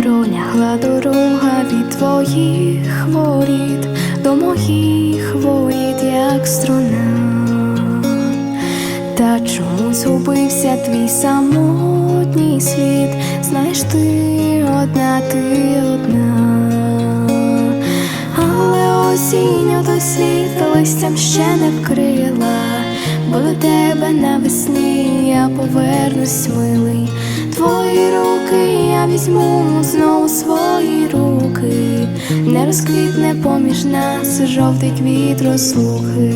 лягла дорога від твоїх воріт до моїх воріт, як струна. Та чому згубився твій самотній світ? Знаєш, ти одна, ти одна, але осінь той світ листям ще не вкрила, бо до тебе навесні я повернусь милий. Твої руки я візьму знову свої руки, не розквітне поміж нас жовтий квіт розлуки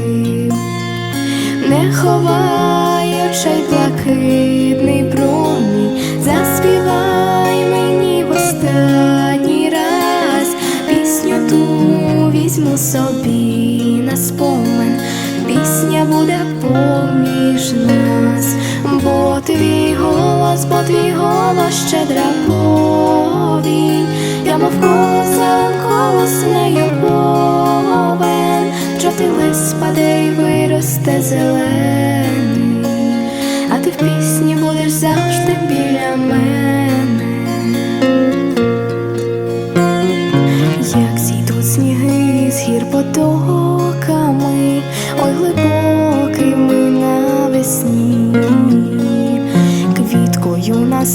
не ховай очей блакитний промінь, заспівай мені в останній раз пісню ту візьму собі на спомин, пісня буде поміж нас, бо твій голос, бо твій голос щедра повінь, я мов коза колос нею повен, жовтий лист спаде й виросте зелений, а ти в пісні будеш завжди біля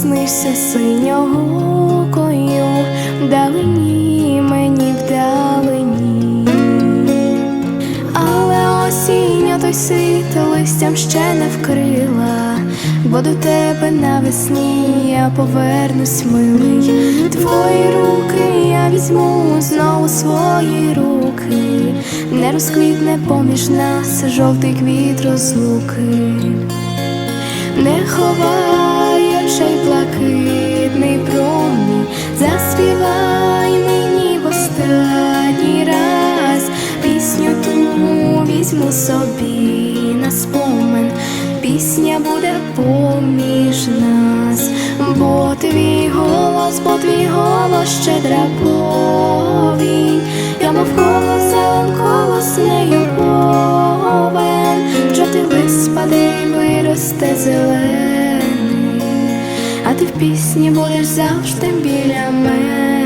наснився синьокою, вдалині мені вдалині, але осінь той світ листям ще не вкрила, бо до тебе навесні я повернусь милий, твої руки я візьму знову свої руки, не розквітне поміж нас жовтий квіт розлуки, не ховай очей блакитний промінь, заспівай мені в останній раз пісню ту візьму собі на спомин, пісня буде поміж нас, бо твій голос, бо твій голос щедра повінь, ти в пісні будеш завжди біля мене.